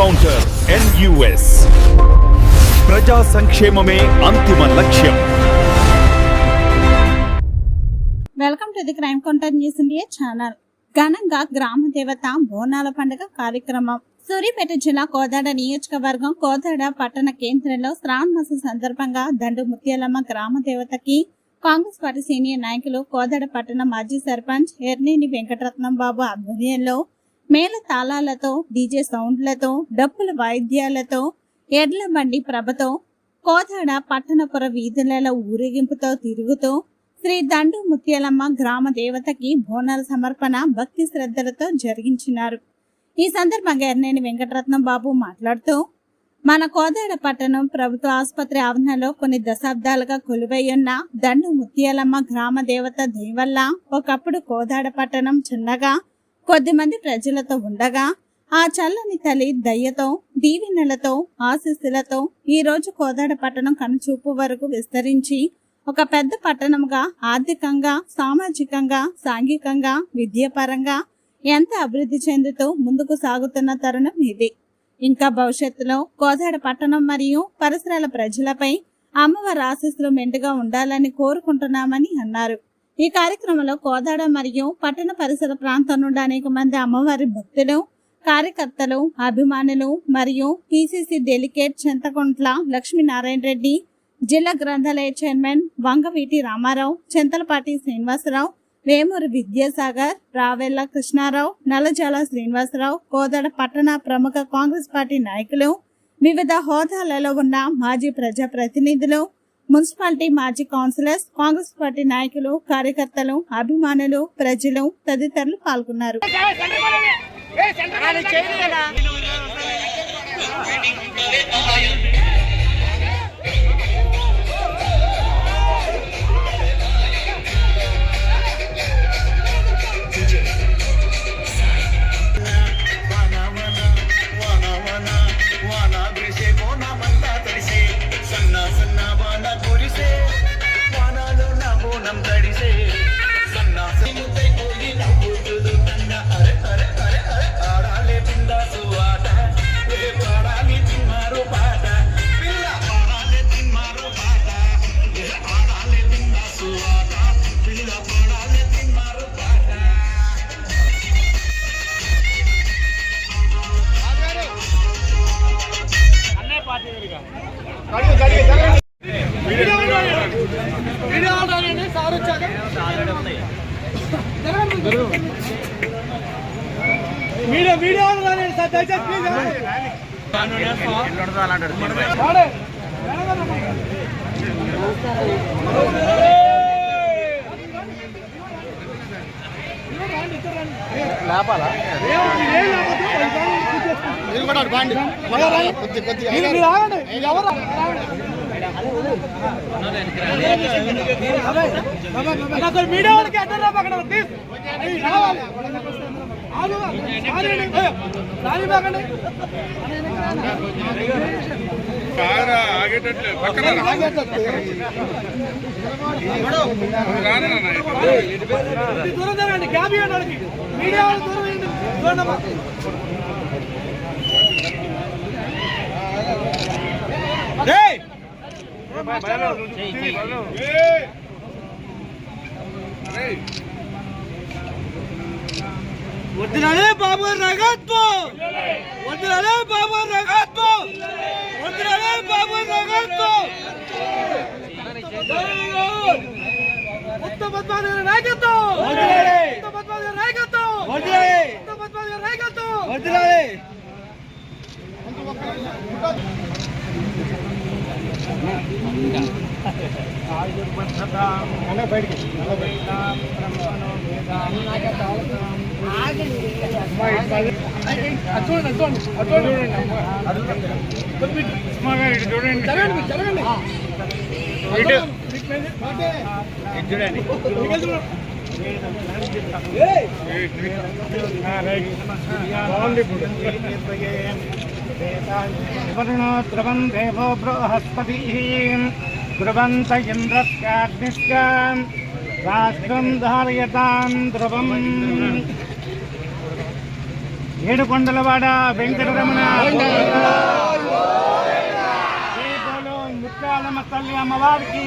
Encounter NUS ప్రజా సంక్షేమమే అంతిమ లక్ష్యం welcome to the crime counter news India channel ఘనంగా గ్రామ దేవత బోనాల పండుగ కార్యక్రమం. సూర్యాపేట జిల్లా కోదాడ నియోజకవర్గం కోదాడ పట్టణ కేంద్రంలో శ్రావణ మాసం సందర్భంగా దండు ముత్యాలమ్మ గ్రామ దేవతకి కాంగ్రెస్ పార్టీ సీనియర్ నాయకులు కోదాడ పట్టణ మాజీ సర్పంచ్ ఎర్నేని వెంకటరత్నం బాబు ఆధ్వర్యంలో మేళ తాళాలతో డీజే సౌండ్లతో డప్పుల వాయిద్యాలతో ఎడ్ల బండి ప్రభతో కోదాడ పట్టణపుర వీధులలో ఊరేగింపుతో తిరుగుతూ శ్రీ దండు ముత్యాలమ్మ గ్రామ దేవతకి బోనాల సమర్పణ భక్తి శ్రద్ధలతో జరిగించినారు. ఈ సందర్భంగా ఎర్నేని వెంకటరత్నం బాబు మాట్లాడుతూ మన కోదాడ పట్టణం ప్రభుత్వ ఆసుపత్రి ఆవరణలో కొన్ని దశాబ్దాలుగా కొలువైయున్న దండు ముత్యాలమ్మ గ్రామ దేవత దయవల్ల ఒకప్పుడు కోదాడ పట్టణం చిన్నగా కొద్దిమంది ప్రజలతో ఉండగా ఆ చల్లని తల్లి దయ్యతో దీవెనలతో ఆశీస్సులతో ఈరోజు కోదాడ పట్టణం కనుచూపు వరకు విస్తరించి ఒక పెద్ద పట్టణంగా ఆర్థికంగా సామాజికంగా సాంఘికంగా విద్యాపరంగా ఎంత అభివృద్ధి చెందుతూ ముందుకు సాగుతున్న తరుణం ఇది. ఇంకా భవిష్యత్తులో కోదాడ పట్టణం మరియు పరిసరాల ప్రజలపై అమ్మవారి ఆశీస్సులు మెండుగా ఉండాలని కోరుకుంటున్నామని అన్నారు. ఈ కార్యక్రమంలో కోదాడ మరియు పట్టణ పరిసర ప్రాంతం నుండి అనేక మంది అమ్మవారి భక్తులు కార్యకర్తలు అభిమానులు మరియు పిసిసి డెలిగేట్ చింతకుంట్ల లక్ష్మీనారాయణ రెడ్డి జిల్లా గ్రంథాలయ చైర్మన్ వంగవీటి రామారావు చింతలపాటి శ్రీనివాసరావు వేమూరు విద్యాసాగర్ రావెల్ల కృష్ణారావు నల్లజాల శ్రీనివాసరావు కోదాడ పట్టణ ప్రముఖ కాంగ్రెస్ పార్టీ నాయకులు వివిధ హోదాలలో ఉన్న మాజీ ప్రజాప్రతినిధులు మున్సిపాలిటీ మాజీ కౌన్సిలర్స్ కాంగ్రెస్ పార్టీ నాయకులు కార్యకర్తలు అభిమానులు ప్రజలు తదితరులు పాల్గొన్నారు. వీడియో వీడియో సార్ దయచేసి మీరు ఎవరు మీడియా వాళ్ళకి అడ్డం రా పక్కన రావాలి పక్కన. దూరం జరగండి గ్యాప్ ఇవ్వండి మీడియా వాళ్ళు దూరం వద్దులే బాబు రగత్వం వద్దులే బాబు రగత్వం వద్దులే బాబు రగత్వం ఉత్తమ పద్మాదేవ నాయకత్వం. ఉత్తమ పద్మాదేవ నాయకత్వం ఉత్తమ పద్మాదేవ నాయకత్వం జరగండి జరగండి ధ్రువం దేవో బృహస్పతి ధ్రువంత ఇంద్రస్యాగ్నిశ్చ రాష్ట్రం ధారయతాం ధ్రువం ఏడుకొండలవాడ వెంకటరమణ జై బోలో ముత్యాలమ్మ తల్లి అమ్మవారికి